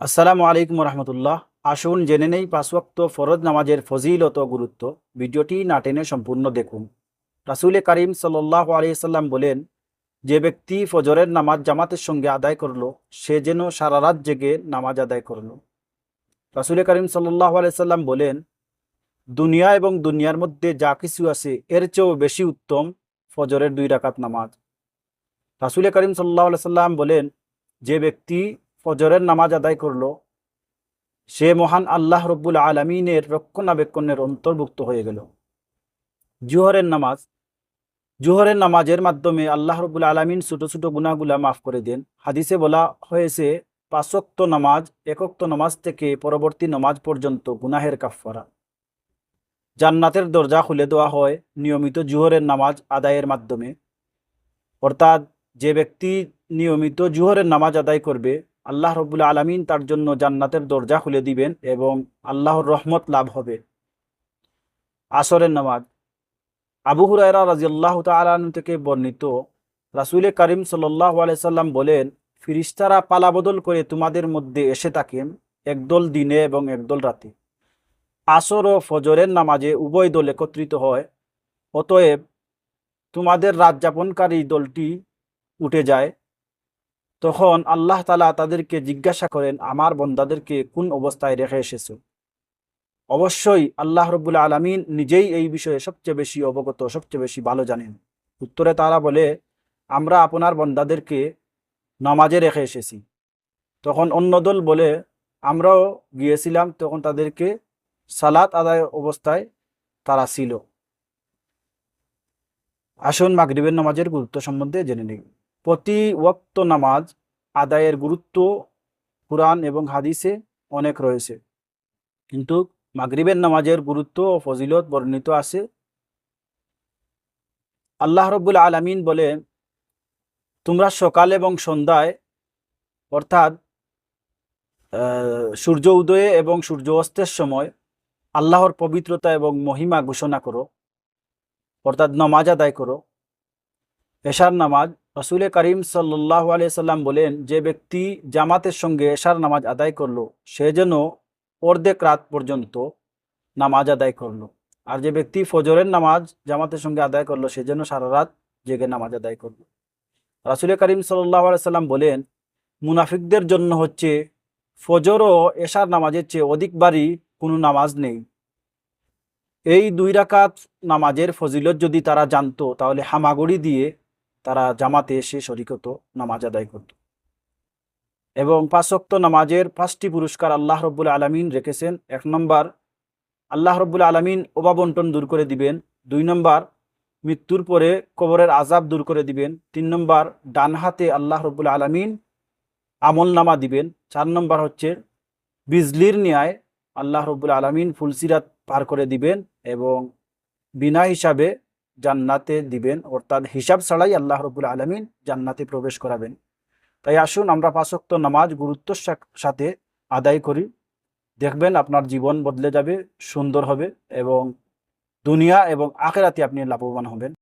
আসসালামু আলাইকুম রহমতুল্লাহ আসুন জেনে নেই পাঁচওয়াক্ত ফরজ নামাজের ফজিলত গুরুত্ব। ভিডিওটি না টেনে সম্পূর্ণ দেখুন। রাসুল করিম সাল্লাহ আলিয়াল্লাম বলেন, যে ব্যক্তি ফজরের নামাজ জামাতের সঙ্গে আদায় করল, সে যেন সারা রাত জেগে নামাজ আদায় করল। রাসুল করিম সাল্লাহ আলিয়াল্লাম বলেন, দুনিয়া এবং দুনিয়ার মধ্যে যা কিছু আছে, এর চেয়েও বেশি উত্তম ফজরের দুই রাকাত নামাজ। রাসুল করিম সাল্লাহ সাল্লাম বলেন, যে ব্যক্তি ফজরের নামাজ আদায় করল, সে মহান আল্লাহ রব্বুল আলমিনের রক্ষণাবেক্ষণের অন্তর্ভুক্ত হয়ে গেল। জুহরের নামাজ, জুহরের নামাজের মাধ্যমে আল্লাহ রব্বুল আলমিন ছোটো ছোটো গুণাগুলা মাফ করে দেন। হাদিসে বলা হয়েছে পাঁচক্ত নামাজ একক্ত নামাজ থেকে পরবর্তী নামাজ পর্যন্ত গুনাহের কাফফারা। জান্নাতের দরজা খুলে দেওয়া হয় নিয়মিত জুহরের নামাজ আদায়ের মাধ্যমে। অর্থাৎ যে ব্যক্তি নিয়মিত জুহরের নামাজ আদায় করবে আল্লাহ রবুল্লা আলমিন তার জন্য জান্নাতের দরজা খুলে দিবেন এবং আল্লাহর রহমত লাভ হবে। আসরের নামাজ। আবু হুরায়রা রাজিয়াল্লাহ তালন থেকে বর্ণিত রাসুল করিম সাল্লাহ আলাইসাল্লাম বলেন, ফিরিস্তারা পালাবদল করে তোমাদের মধ্যে এসে থাকেন একদল দিনে এবং একদল রাতে। আসর ও ফজরের নামাজে উভয় দল একত্রিত হয়, অতএব তোমাদের রাত যাপনকারী দলটি উঠে যায়। তখন আল্লাহ তালা তাদেরকে জিজ্ঞাসা করেন, আমার বন্দাদেরকে কোন অবস্থায় রেখে এসেছ? অবশ্যই আল্লাহ রবুল্লা আলমিন নিজেই এই বিষয়ে সবচেয়ে বেশি অবগত, সবচেয়ে বেশি ভালো জানেন। উত্তরে তারা বলে, আমরা আপনার বন্দাদেরকে নামাজে রেখে এসেছি। তখন অন্য দল বলে, আমরাও গিয়েছিলাম। তখন তাদেরকে সালাত আদায় অবস্থায় তারা ছিল। আসুন মাগরিবের নামাজের গুরুত্ব সম্বন্ধে জেনে নিই। প্রতি ওয়াক্ত নামাজ আদায়ের গুরুত্ব কোরআন এবং হাদিসে অনেক রয়েছে। কিন্তু মাগরিবের নামাজের গুরুত্ব ও ফজিলত বর্ণিত আছে। আল্লাহ রব্বুল আলমিন বলে তোমরা সকাল এবং সন্ধ্যায়, অর্থাৎ সূর্য উদয়ে এবং সূর্য অস্তের সময় আল্লাহর পবিত্রতা এবং মহিমা ঘোষণা করো, অর্থাৎ নামাজ আদায় করো। এশার নামাজ রসুল করিম সাল্লাহ সাল্লাম বলেন, যে ব্যক্তি জামাতের সঙ্গে এশার নামাজ আদায় করল, সে যেন অর্ধেক রাত পর্যন্ত নামাজ আদায় করল। আর যে ব্যক্তি ফজরের নামাজ জামাতের সঙ্গে আদায় করল, সে যেন সারা রাত জেগে নামাজ আদায় করল। রাসুল করিম সাল্লাহ সাল্লাম বলেন, মুনাফিকদের জন্য হচ্ছে ফজর ও এশার নামাজের চেয়ে অধিকবারই কোনো নামাজ নেই। এই দুই রাকাত নামাজের ফজিলত যদি তারা জানতো, তাহলে হামাগুড়ি দিয়ে তারা জামাতে এসে শরিক হতো নামাজ আদায় করত। এবং পাঁচক্ত নামাজের পাঁচটি পুরস্কার আল্লাহ রব্বুল আলমিন রেখেছেন। এক নম্বর, আল্লাহ রব্বুল আলমিন ওবাবন্টন দূর করে দিবেন। দুই নম্বর, মৃত্যুর পরে কবরের আজাব দূর করে দিবেন। তিন নম্বর, ডান হাতে আল্লাহ রব্বুল আলমিন আমল নামা দিবেন। চার নম্বর হচ্ছে, বিজলির ন্যায় আল্লাহ রব্বুল আলমিন ফুলসিরাত পার করে দিবেন এবং বিনা হিসাবে জান্নাতে দিবেন, অর্থাৎ হিসাব ছাড়াই আল্লাহ রবুল আলমিন জান্নাতে প্রবেশ করাবেন। তাই আসুন আমরা পাঁচক্ত নামাজ গুরুত্বর সাথে আদায় করি। দেখবেন আপনার জীবন বদলে যাবে, সুন্দর হবে এবং দুনিয়া এবং আখেরাতে আপনি লাভবান হবেন।